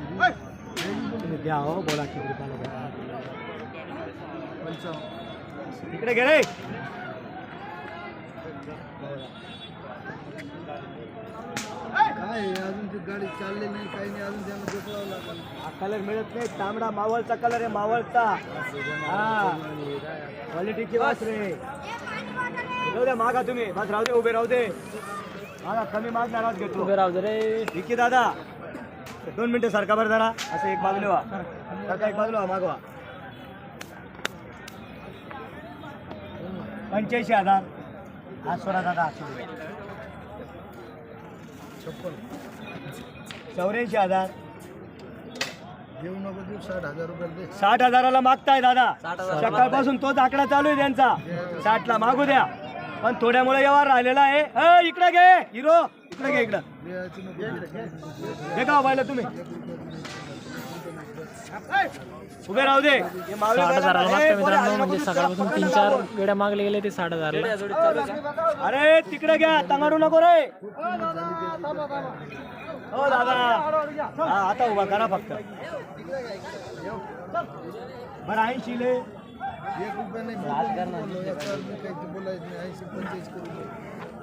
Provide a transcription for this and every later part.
तुम्ही द्या हो बोला किती रुपयाला द्या. इकडे घे रे काय अजून ती गाडी चालली नाही काही नाही अजून त्यांना बसवावं लागेल. हा कलर मिळत नाही. तांबडा मावळचा कलर आहे मावळचा. हा. क्वालिटीची वास रे. राहू द्या मागा तुम्ही. बस राहू दे उभे राहू दे. मागा कमी मागणार आज घेतो. उभे राहू दे रे. विकी दादा दोन मिनिटं सारखा बरं जरा. असं एक बाजूला व्हा सारखा एक बाजूला व्हा मागवा. पंच्याऐंशी हजार. हा सोळा दादा चौऱ्याऐंशी हजार. घेऊ नको देऊ साठ हजार रुपये दे. साठ हजाराला मागताय दादा. सकाळपासून तोच आकडा चालू आहे त्यांचा. साठला मागू द्या. पण थोड्यामुळे व्यवहार राहिलेला आहे. अ, इकडे घे हिरो. इकडे घे इकडं. द्यायची नको. हे का पाहिलं तुम्ही? उभे राहू दे. साठ हजाराला ए, मागतो पोरे, मित्रांनो म्हणजे सकाळपासून तीन चार वेळा मागले गेले ते साठ हजारला अरे तिकडे घ्या. तंगाडू नको रे. हो दादा. हा आता उभा करा फक्त. बरं ऐंशी ले. एक रुपया नाही बोलायचं नाही. ऐंशी पंचेचाळीस करू.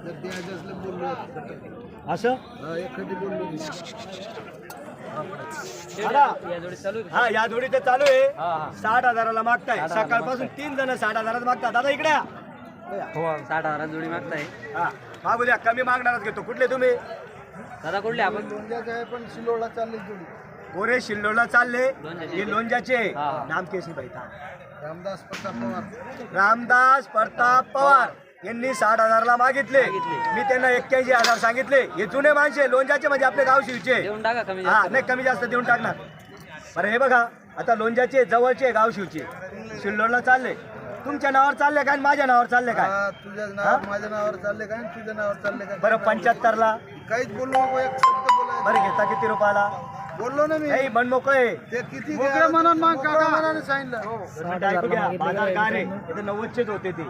जर द्यायचं असलं बोललो. असं? एखादी बोललो हा या जोडीचं चालू आहे. साठ हजाराला मागताय. सकाळपासून तीन जण साठ हजारात मागतात. दादा इकडे. हो साठ हजार जोडी मागताय. हा. मागू द्या कमी मागणारच घेतो. कुठले तुम्ही? दादा कुठले आपण? पण सिलोडला चालली जोडी. गोरे शिल्लोला चालले. हे लोणच्याचे. नाम केसी बैठा रामदास प्रताप पवार. रामदास प्रताप पवार. यांनी साठ हजारला मागितले. मी त्यांना एक्क्याऐंशी हजार सांगितले. हे जुने माणसे लोणच्याचे म्हणजे आपले गाव शिवचे हा नाही कमी जास्त देऊन टाकणार. बरं हे बघा आता लोणच्याचे जवळचे गाव शिवचे शिल्लोडला चालले. तुमच्या नावावर चालले काय आणि माझ्या नावावर चालले काय? हा, तुझ्या माझ्या नावावर चालले काय तुझ्या नावावर चालले काय? बरं पंच्याहत्तरला. काहीच बोललो नको एक शब्द बोलायचं. बरं घेता किती रुपयाला? बोललो ना मी. नाही मन मोकळे. ते किती मोकळ्या मनात माग काका. मनाने सांगितलं. बाजार मागितले गारे इथे नव्वदचेच होते ते.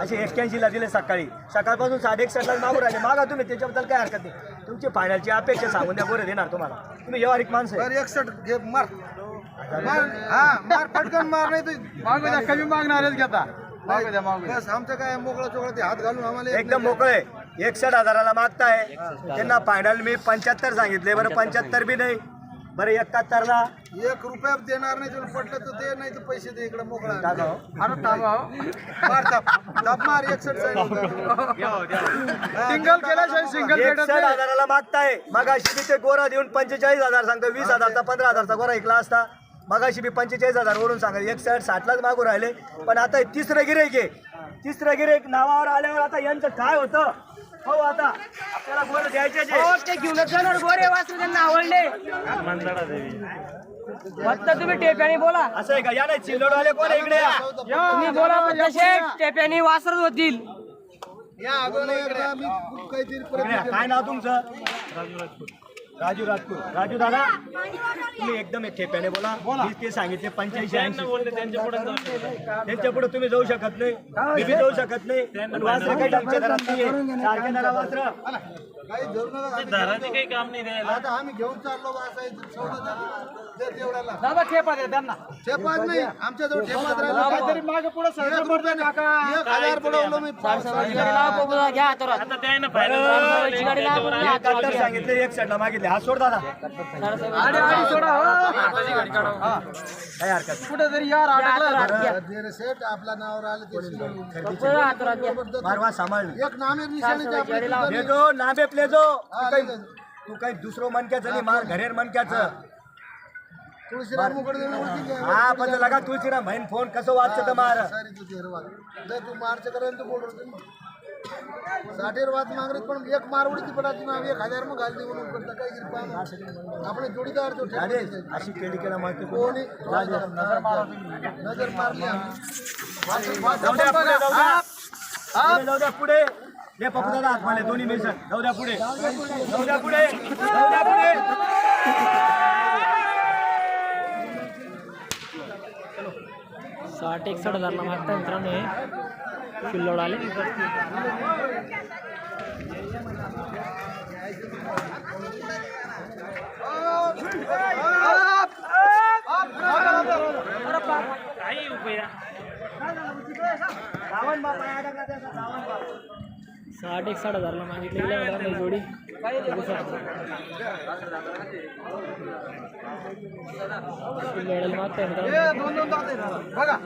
असे एक्क्याऐंशी ला दिले सकाळी. सकाळपासून साडे ला मागू राहिले. मागा तुम्ही त्याच्याबद्दल काय हरकत नाही. तुमची फायनलची अपेक्षा सांगून द्या बरं देणार तुम्हाला. तुम्ही व्यवहारिक माणसं आहे. एकसठ घे मार. मार हा मार पटकन मार नाही तर मागू द्या कमी मागणारच घेता मागू द्या मागू बस आमचं काय मोकळा चोकळा ते हात घालून आम्हाला एक एकदम मोकळे एकसष्ट हजाराला मागताय. त्यांना फायनल मी पंच्याहत्तर सांगितले. बरं पंच्याहत्तर बी नाही. बरं एकाहत्तरला एक रुपया देणार नाही तुला पटलं तर दे नाही तर पैसे दे इकडे मोकळा. टाका हो. अरे थांबा हो. मार ताप ताप मार एकसठ सिंगल केल्याशिवाय सिंगल एकसष्ट हजाराला मागताय. मगाशी मी ते गोरा देऊन पंचेचाळीस हजार सांगतो वीस हजारचा पंधरा हजारचा गोरा ऐकला असता. मगाशी मी पंचेचाळीस हजार वरून सांगा एकसष्ट साठलाच मागू राहिले. पण आता तिसरं गिरेक आहे. तिसरं गिरेक नावावर आल्यावर आता यांचं काय होतं? हो आता. आपल्याला गोर द्यायचे ते घेऊनच जाणार गोरे वासरू त्यांना आवडले. फक्त तुम्ही टेप्याने बोला. असं आहे का? या नाही चिल्लोडवाले कोण आहे इकडे या. तुम्ही बोला शेठ टेप्याने वासरत होतील. काय नाव तुमचं? राजू राजपूत. राजू दादा तुम्ही एकदम एक ठेप्याने बोला. मी ते सांगितले पंच्याऐंशी ऐंशी. त्यांच्या पुढे तुम्ही जाऊ शकत नाही. मी जाऊ शकत नाही. पण वास्त्र काही सारखे काही धरू नका काही काम नाही आता आम्ही घेऊन चाललो बा असं द्या. दे दादा ठेपा दे त्यांना. ठेपाच नाही आमच्याजवळ ठेपात राहिलं. काहीतरी मागे पुढे एक रुपया नाही. एक हजार पडवलं मी हातावर. एकाहत्तर सांगितले एक सेटला मागितले. हा सोड दादा. सोडा. काही हरकत नाही. कुठेतरी यार. अडकला. सेट आपल्या नावावर आलं ते. मारवा सांभाळली एक नामे निशाणीचे आपले. हे नाबे प्लेजो हा, तू काही तू काही दुसरं मनक्याचं नाही मार घरेर तुळशीराम मुकड घ्या. हा पण ते लगा तुळशीरा महिन फोन कसं वाचतं मार. सारी तुझी हरवा. जर तू मारच्या करेल बोल साठेर वाद मागत पण एक मारवडीची पडायची ना. एक हजार मग घालते म्हणून करता काय. आपले जोडीदार तो अरे. अशी केली केला माहिती कोणी? नजर मारली. आम्ही. जाऊ द्या पुढे जाऊ द्या. पुढे जाऊ द्या पुढे. हे पप्पू दादा हात मारले दोन्ही मिळतात. जाऊ द्या पुढे. जाऊ द्या पुढे. जाऊ द्या पुढे. साठ एकसठ हजारला मागता मित्रांनो हे. किल्लोड आले साठ एकसठ हजारला मागितले गेले मित्रांनो ही जोडी बघू शकता. किल्लोडाला मागताय मित्रांनो दोन दोन दात आहेत. बघा.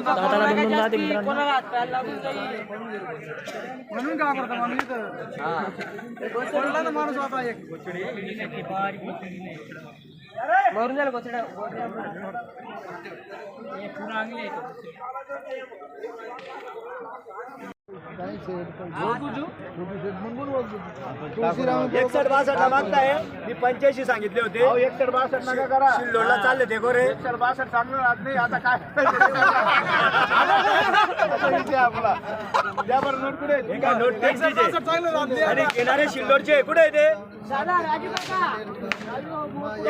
दाताला दोन दोन दात आहे मित्रांनो. म्हणून का करतो माणूस पडला ना माणूस आता एक एकसठ बासष्ट ला मागताय. मी पंच्याऐंशी सांगितले होते. एकशे बासष्ट नका करा. शिल्लोडला चालले ते गोरे. एकशे बासष्ट चांगलं राहत नाही. आता काय? आपला. नोट कुठे हे नोट आणि घेणारे शिल्लोडचे कुठे आहे ते?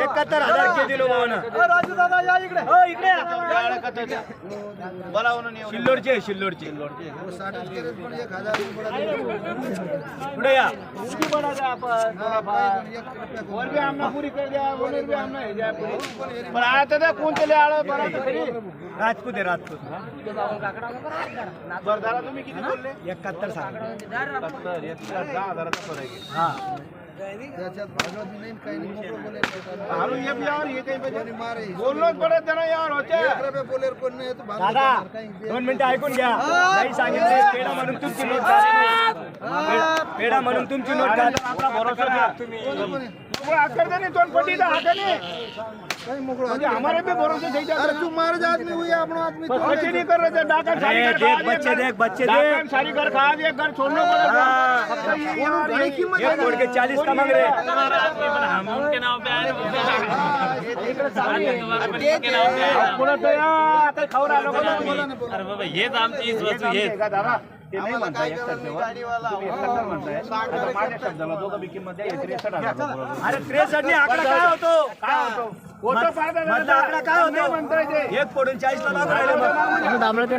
एकाहत्तर हजार के दिलो भावानं. राजू दादा या इकडे. हो इकडे. शिल्लोडचे शिल्लोडचे. पुढे या. और भी हमने पूरी कर दिया और भी हमने दिया पूरी पर आया था कौन चले आळे आता राजपूत आहे राजपूत. बरं दादा तुम्ही किती बोलले? एकाहत्तर सांग. सत्तर एकशे दहा हजाराचा फरक आहे. हा. हारून ये भी यार ये काही पाहिजे बोललोच पडत त्यांना यार होते दादा दोन मिनिटं ऐकून घ्या. काही सांगितले पेढा म्हणून तुमची नोट काढ. पेढा म्हणून तुमची नोट काढ. आपला भरोसा द्या तुम्ही आज कर देने दोन पट्टी तो आके नहीं म्हणजे हमारे भी भरोसे सही जाते तू मार आदमी हुई अपना आदमी कुछ नहीं कर रहे थे डाकन सारी अरे देख बच्चे देख बच्चे देख. सारी घर खा एक घर छोड़ना पड़ेगा हाँ। फक्त ये ये कीमत एक तोड़ के चालीस का मांग रहे पुढं तर या, आता खाऊ राहिलो का तुम्ही? अरे बाबा हेच आमची वस्तू हेच. दादा. ते नाही म्हणताय एक शब्दावर. तुम्ही एकाहत्तर म्हणताय. आता माझ्या शब्दाला दोघं बी किंमत द्या, हे त्रेसष्ट हजार बरोबर. अरे त्रेसष्ट आकडा काय होतो काय होतो? होतं फार दादा. मधला आकडा काय नाही म्हणताय ते. होतो एक पडून चाळीस ला मागून राहिले मग. दामला ते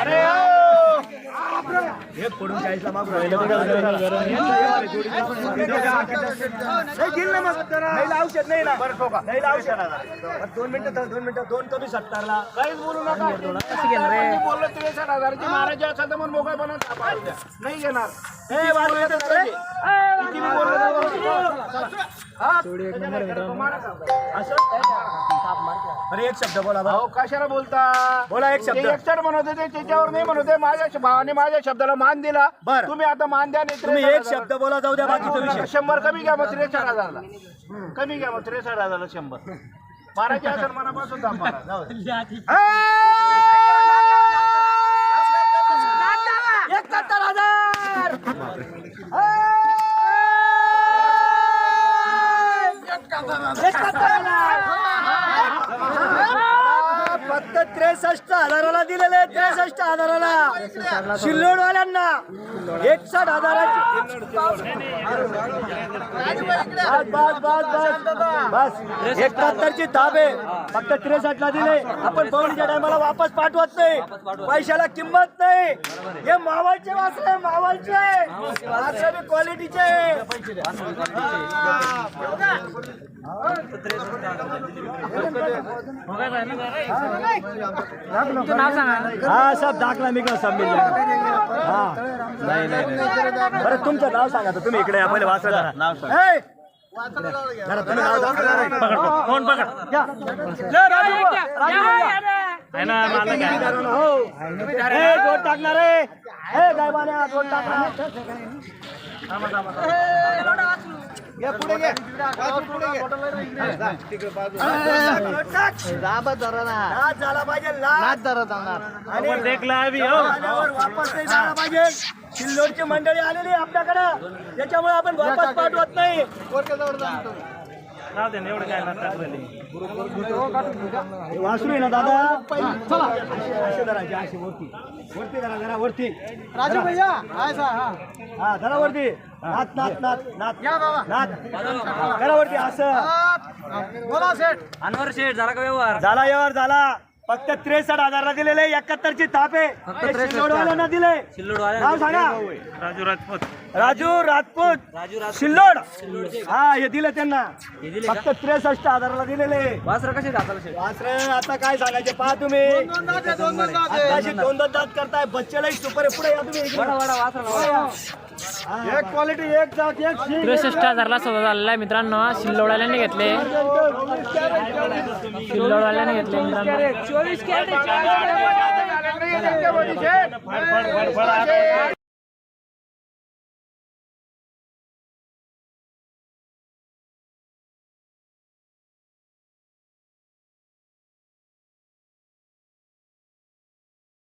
अरे ओ! एक पडून नाही दिल ना मग नाही औषध नाही ना बरं ठोका. नाही औषध बरं, दोन मिनिटं दोन मिनिटं दोन कमी सत्तरला काहीच बोलू नका बोललो त्रेसष्ट हजारची. नाही घेणार हे बोललो अरे एक शब्द बोला. अहो कशाला बोलता? बोला एक शब्द. एकतर म्हणत होते त्याच्यावर नाही म्हणत होते. माझ्या भावाने माझ्या शब्दाला मान दिला. बरं. तुम्ही आता मान द्या नाही तुम्ही एक. शब्द बोला जाऊ द्या बाकीचा विषय. शंभर कमी घ्या मग त्रेसष्ट हजारला. कमी घ्या मग त्रेसष्ट हजारला शंभर. मारायचे असेल मनापासून जाऊ. एकाहत्तर हजार! फक्त त्रेसष्ट हजाराला दिलेले त्रेसष्ट हजाराला. शिल्लोडवाल्यांना एकसठ हजाराची. बस बस बस बस. एकाहत्तरची ताब आहे फक्त त्रेसष्ट ला दिले. आपण पवनीच्या टायमाला वापस पाठवत नाही. पैशाला किंमत नाही. हे मावळचे वासरे मावळचे. क्वालिटीचे हा सब दाखला मी का सब हा नाही नाही नाही. बरं तुमचं नाव सांगा तुम्ही इकडे या पहिले वाचलं जरा नाव सांगा. कोण पकड आहे हो टाकणार टाकणार हो सिल्लोडची मंडळी आलेली आहे आपल्याकडं त्याच्यामुळे आपण वापस पाठवत नाही राहू दे ना, एवढं काय ना टाकलेलं. हे वासरू आहे ना दादा? चला. असे धरायचे असे वरती. वरती धरा जरा वरती. राजू भैया हा हा. धरा वरती. नाथ नाथ नाथ नाथ या बाबा. नाथ करा वरती असं. बोला सेठ. अनवर शेठ झाला का व्यवहार? झाला यावर झाला. फक्त त्रेसष्ट हजारला दिलेले एकाहत्तर ची थाप आहे. शिल्लोडवाल्यांना दिले. नाव सांगा. राजू राजपूत. राजू राजपूत. शिल्लोड. हा हे दिले त्यांना. फक्त त्रेसष्ट हजाराला दिलेले. वासर कसे वासरे आता काय सांगायचे पहा तुम्ही. दोन दोन दात करताय बच्चेलाही सुपर. पुढे या तुम्ही. इकडे. वडा वडा वासर एक क्वालिटी एक जात एक शिंग. त्रेसष्ट हजारला सौदा झालेला आहे मित्रांनो शिल्लोडवाल्याने घेतले शिल्लोडवाल्याने घेतले मित्रांनो चोवीस कॅरेट